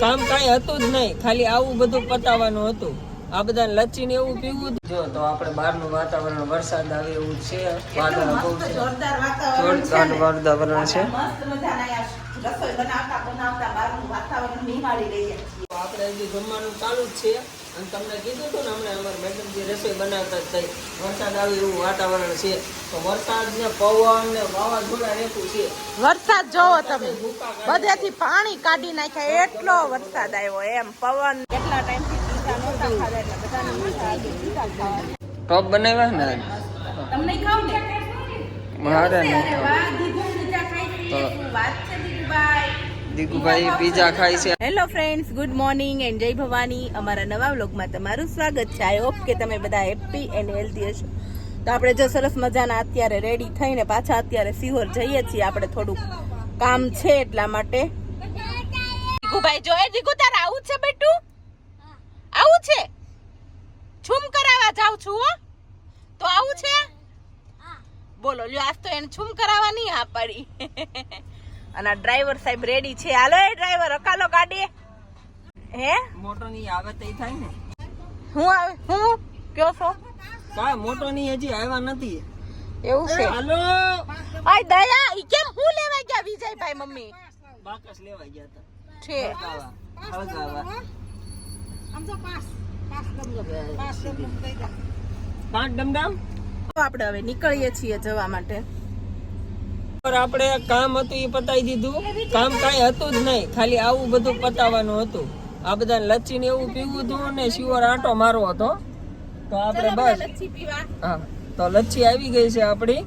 કામ કાંઈ હતું જ નહીં. ખાલી આવું બધું પતાવવાનું હતું. આ બધા લચીને એવું પીવું. જો. તો આપણે બહારનું વાતાવરણ વરસાદ આવે એવું છે. વાદળ બહુ છે. જોરદાર વાતાવરણ છે જોરદાર વાતાવરણ છે. મસ્ત મજાના અહીંયા રસોઈ બનાવતા બનાવતા બહારનું વાતાવરણ નિહાળી રહીએ છીએ. તો આપણે હજી જમવાનું ચાલુ જ છે. અને તમને કીધું હતું ને હમણાં અમારા મેડમ જે રસોઈ બનાવતા જ થઈ વરસાદ આવે એવું વાતાવરણ છે. તો વરસાદ ને પવન ને વાવાઝોડા રહેતું છે. વરસાદ જોવો તમે. બધેથી પાણી કાઢી નાખ્યા. એટલો વરસાદ આવ્યો એમ. પવન કેટલા ટાઈમથી પીઝા નહોતા ખાધા એટલે બધાને મજા આવી પીઝા ખાવાની ટોપ બનાવ્યા ને તમને ખાવ ને? મારે નહીં વાત છે દીદુભાઈ? દીકુભાઈ પીઝા ખાય છે. Hello friends good morning and જય ભવાની. અમારા નવા વ્લોગમાં તમારું સ્વાગત છે. આઈ હોપ કે તમે બધા હેપી એન્ડ હેલ્ધી હશો. તો આપણે જો સરસ મજાના અત્યારે રેડી થઈને પાછા અત્યારે સિહોર જઈએ છીએ. આપણે થોડુંક કામ છે એટલા માટે. દીકુભાઈ, જો એ દીકુ, તારે આવું છે બેટું? આવું છે? છુમ કરાવવા જાવ છું હો. તો આવું છે? બોલો, લ્યો, આજ તો એને છુમ કરાવવા નહીં આ પાડી અને આ ડ્રાઈવર સાહેબ રેડી છે. હાલો એ ડ્રાઈવર અકાલો ગાડી. હે? મોટો ની આવે તો થાય ને. હું આવે હું કયો છો? કાંઈ મોટો ની હજી આવ્યા નથી. એવું છે? હાલો. આય દયા ઈ કેમ હું લેવા ગયા વિજયભાઈ મમ્મી? બાકસ લેવા ગયા હતા. છે. હળગાવા હળગાવા. પાંચ ડમડમ આપણે હવે નીકળીએ છીએ જવા માટે. આપણે કામ હતું એ પતાવી દીધું. કામ કાંઈ હતું જ નહીં. ખાલી આવું બધું પતાવવાનું હતું. આ બધા લચ્છી ને એવું પીવું હતું ને શિવર આંટો મારો હતો. તો આપણે બસ. હા. તો લચ્છી આવી ગઈ છે આપણી.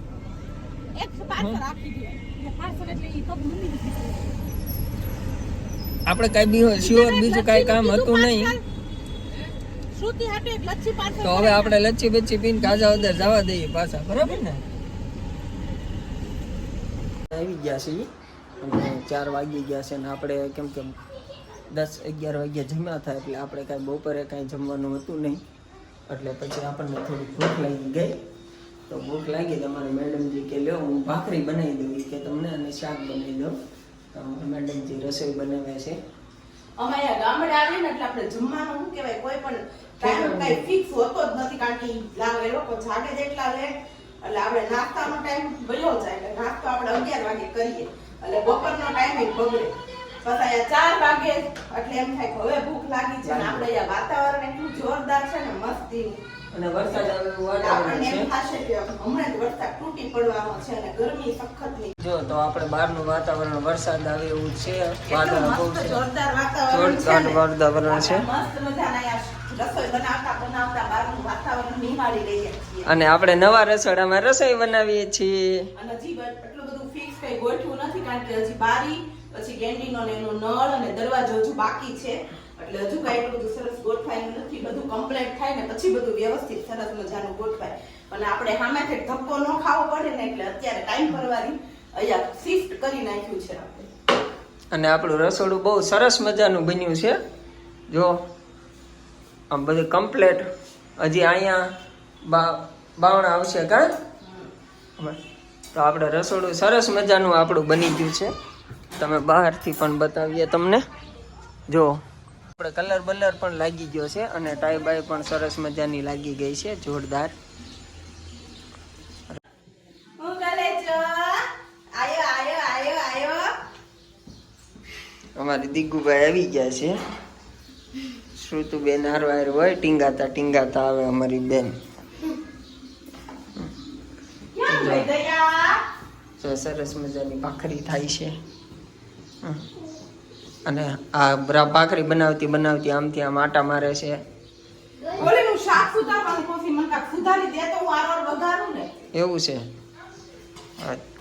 આપણે કઈ બી શિવર બીજું કઈ કામ હતું નહીં. તો હવે આપણે લચ્છી બચ્છી પીને કાજા ઉદર જવા દઈએ પાછા. બરાબર ને? આવી ગયા છીએ. અને ચાર વાગી ગયા છે અને આપણે કેમ કે દસ અગિયાર વાગ્યા જમ્યા થાય એટલે આપણે કાંઈ બપોરે કાંઈ જમવાનું હતું નહીં. એટલે પછી આપણને થોડી ભૂખ લાગી ગઈ. તો ભૂખ લાગી તમારી મેડમજી કે લ્યો હું ભાખરી બનાવી દઉં. કે તમને અને શાક બનાવી દઉં. તો મેડમજી રસોઈ બનાવે છે. અમારે ગામડે આવીએ ને એટલે આપણે જમવાનું શું કહેવાય કોઈ પણ ટાઈમ કઈ ફિક્સ હોતો જ નથી કારણ કે ઈ લોકો જાગે જેટલા લે એટલે આપણે નાસ્તાનો ટાઈમ વયો જાય એટલે નાસ્તો આપણે અગિયાર વાગે કરીએ. એટલે બપોરનો ટાઈમિંગ બગડે. પછી અહીંયા ચાર વાગે એટલે એમ થાય કે હવે ભૂખ લાગી છે ને આપણે અહીંયા વાતાવરણ એટલું જોરદાર છે ને મસ્તી અને વરસાદ આવે એવું આપણને એમ થશે કે હમણાં જ વરસાદ તૂટી પડવાનો છે અને ગરમી સખતની જો તો આપણે બહારનું વાતાવરણ વરસાદ આવે એવું છે. વાતાવરણ છે. જોરદાર વાતાવરણ છે મસ્ત મજાના અહીંયા અને આપણે નવા રસોડામાં રસોઈ બનાવીએ છીએ. અને હજી એટલું બધું ફિક્સ કઈ ગોઠવું નથી કારણ કે હજી બારી પછી કેન્ટીનો ને એનો નળ અને દરવાજો હજુ બાકી છે. એટલે હજુ કઈ એટલું બધું સરસ ગોઠવાયું નથી. બધું કમ્પ્લીટ થાય ને પછી બધું વ્યવસ્થિત સરસ મજાનું ગોઠવાય. અને આપણે સામેથી ધક્કો ન ખાવો પડે ને એટલે અત્યારે ટાઈમ પરવાની અહીંયા શિફ્ટ કરી નાખ્યું છે આપણે. અને આપણું રસોડું બહુ સરસ મજાનું બન્યું છે. જો આમ બધું કમ્પ્લેટ હજી અહીંયા બાવણા આવશે કાં? તો આપણે રસોડું સરસ મજાનું આપણું બની ગયું છે. તમે બહારથી પણ બતાવીએ તમને. જો આપણે કલર બલર પણ લાગી ગયો છે અને ટાઈ બાઈ પણ સરસ મજાની લાગી ગઈ છે જોરદાર. અમારી દિગ્ગુભાઈ આવી ગયા છે. શ્રુતુબેન હારવાર હોય ટીંગાતા ટીંગાતા આવે અમારી બેન. જો સરસ મજાની ભાખરી થાય છે. અને આ બરા- ભાખરી બનાવતી બનાવતી આમથી આમ આટા મારે છે. એવું છે.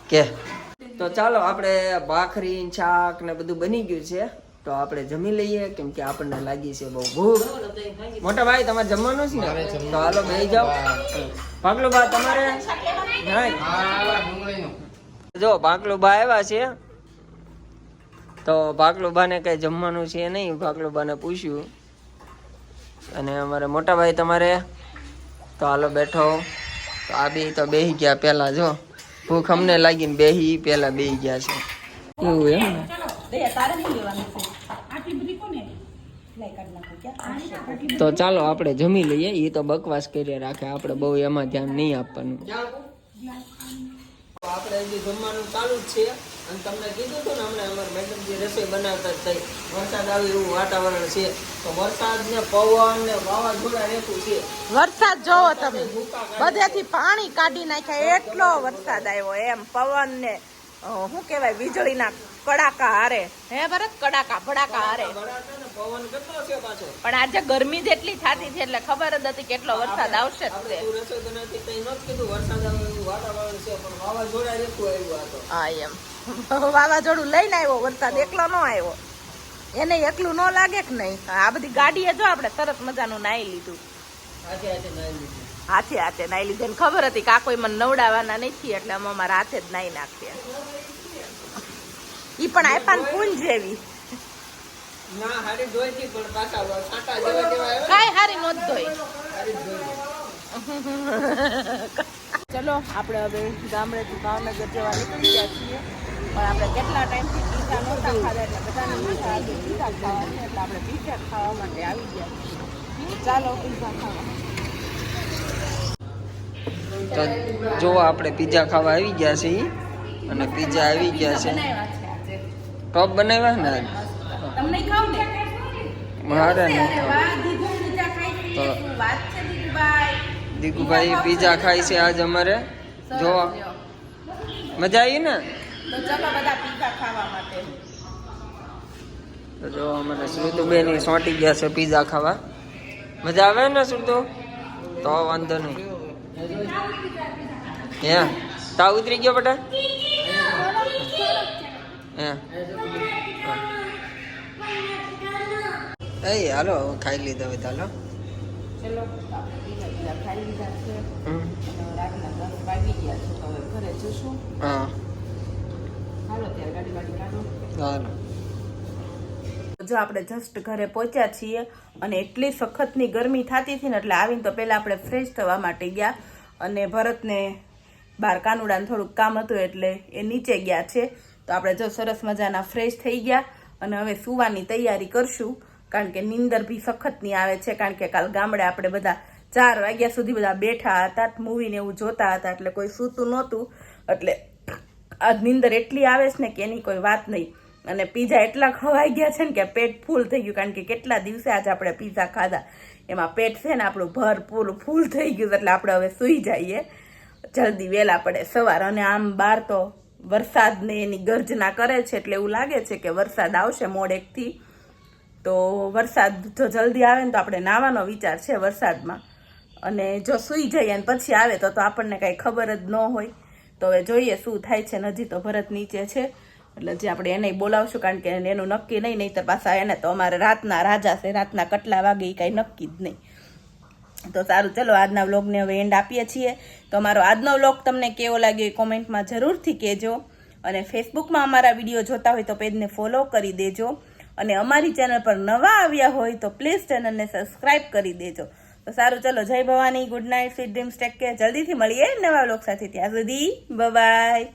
કે. તો ચાલો આપણે ભાખરી શાક ને બધું બની ગયું છે. તો આપણે જમી લઈએ કેમ કે આપણને લાગી છે બહુ ભૂખ. મોટા ભાઈ તમારે જમવાનું છે? ને તો હાલો બે જાઓ. ભાગલું બા તમારે? જો ભાગલું બા આવ્યા છે. તો ભાગલુબાને કઈ જમવાનું છે નહીં ભાગલુબાને પૂછ્યું. અને અમારે મોટા ભાઈ તમારે? તો હાલો બેઠો. તો આ બે તો બેહી ગયા પેલા જો. ભૂખ અમને લાગીને બેહી પેલા બેહી ગયા છે. એવું એમ ને? તારે નહીં લેવાનું છે આટલી બધી કોને તો ચાલો આપણે જમી લઈએ. એ તો બકવાસ કરી રાખે. આપણે બહુ એમાં ધ્યાન નહીં આપવાનું. આપણે હજી જમવાનું ચાલુ જ છે. અને તમને કીધું હતું ને હમણાં અમારા મેડમ જે રસોઈ બનાવતા જ થઈ વરસાદ આવે એવું વાતાવરણ છે. તો વરસાદ ને પવન ને વાવાઝોડા રહેતું છે. વરસાદ જોવો તમે. બધેથી પાણી કાઢી નાખ્યા. એટલો વરસાદ આવ્યો એમ પવન ને. શું કહેવાય, વીજળીના કડાકા હારે. હે, ભરત, કડાકા, ભડાકા હારે. પણ આજે ગરમી જેટલી થતી છે એટલે ખબર જ હતી કેટલો વરસાદ આવશે હા, એમ. વાવાઝોડું લઈને આવ્યો, વરસાદ એકલો નો આવ્યો. એને એકલું ન લાગે કે નહીં? આ બધી ગાડીએ જો આપણે સરસ મજાનું નાઈ લીધું. આજે આજે નાઈ લીધું. હાથે હાથે નાઈ લીધે. ખબર હતી કા કોઈ મને નવડાવવાના નથી એટલે અમે અમારા હાથે જ નાઈ નાખ્યા ઈ પણ આપ્યા ને પૂંજ જેવી. હારી કાંઈ ધોઈ. જ ચલો આપણે હવે ગામડેથી ભાવનગર જવા નીકળી ગયા છીએ. પણ આપણે કેટલા ટાઈમથી પીઝા નહોતા ખાધા એટલે બધાને હતી પીઝા ખાવાની એટલે આપણે પીઝા ખાવા માટે આવી ગયા ચાલો પીઝા ખાવા. તો જો આપણે પીઝા ખાવા આવી ગયા છે ઈ. અને પીઝા આવી ગયા છે. ટોપ બનાવ્યા ને આજ? તમને ખાવ ને. મારે ને તો દીકુભાઈ પીઝા ખાય છે. આજ અમારે. જો મજા આવી ને? તો જો અમારે શ્રુતુબેન સોંટી ગયા છે પીઝા ખાવા. મજા આવે ને શ્રુતુ? તો વાંધો નહીં. હે તા ઉતરી ગયો બેટા? હે. એ હાલો ખાઈ લીધા હવે ચાલો. ચલો ખાઈ લીધા છે. રાતના દસ વાગી ગયા છે તો હવે ઘરે જશું. હા. હાલો ત્યારે ગાડી ગાડી કાઢો. ચાલો જો આપણે જસ્ટ ઘરે પહોંચ્યા છીએ અને એટલી સખતની ગરમી થતી હતી ને એટલે આવીને તો પહેલાં આપણે ફ્રેશ થવા માટે ગયા અને ભરતને બહાર કાનુડાને થોડુંક કામ હતું એટલે એ નીચે ગયા છે. તો આપણે જો સરસ મજાના ફ્રેશ થઈ ગયા અને હવે સુવાની તૈયારી કરશું. કારણ કે નીંદર બી સખતની આવે છે. કારણ કે કાલ ગામડે આપણે બધા ચાર વાગ્યા સુધી બધા બેઠા હતા મૂવીને એવું જોતા હતા એટલે કોઈ સૂતું નહોતું. એટલે આજ નીંદર એટલી આવે છે ને કે એની કોઈ વાત નહીં. અને પીઝા એટલા ખવાઈ ગયા છે ને કે પેટ ફૂલ થઈ ગયું, કારણ કે કેટલા દિવસે આજે આપણે પીઝા ખાધા. એમાં પેટ છે ને આપણું ભરપૂર ફૂલ થઈ ગયું એટલે આપણે હવે સૂઈ જઈએ. જલ્દી વહેલા પડે સવાર, અને આમ બહાર તો વરસાદને એની ગર્જના કરે છે, એટલે એવું લાગે છે કે વરસાદ આવશે મોડેકથી. તો વરસાદ જો જલ્દી આવે ને તો આપણે નાવાનો વિચાર છે વરસાદમાં. અને જો સૂઈ જઈએ અને પછી આવે તો તો આપણને કાંઈ ખબર જ ન હોય. તો હવે જોઈએ શું થાય છે નજી તો ભરત નીચે છે. એટલે જે આપણે એને બોલાવશું, કારણ કે એનું નક્કી નહીં નહીં તો પાછા એને તો અમારે રાતના રાજા છે, રાતના કટલા વાગે એ કાંઈ નક્કી જ નહીં. તો સારું, ચલો, આજના વ્લોગને હવે એન્ડ આપીએ છીએ. તો અમારો આજનો વ્લોગ તમને કેવો લાગ્યો એ કોમેન્ટમાં જરૂરથી કહેજો. અને ફેસબુકમાં અમારા વીડિયો જોતા હોય તો પેજને ફોલો કરી દેજો. અને અમારી ચેનલ પર નવા આવ્યા હોય તો પ્લીઝ ચેનલને સબસ્ક્રાઈબ કરી દેજો. તો સારું, ચલો, જય Bhavani, good night sweet dreams take care જલ્દીથી મળીએ નવા વ્લોગ સાથે. ત્યાં સુધી બાય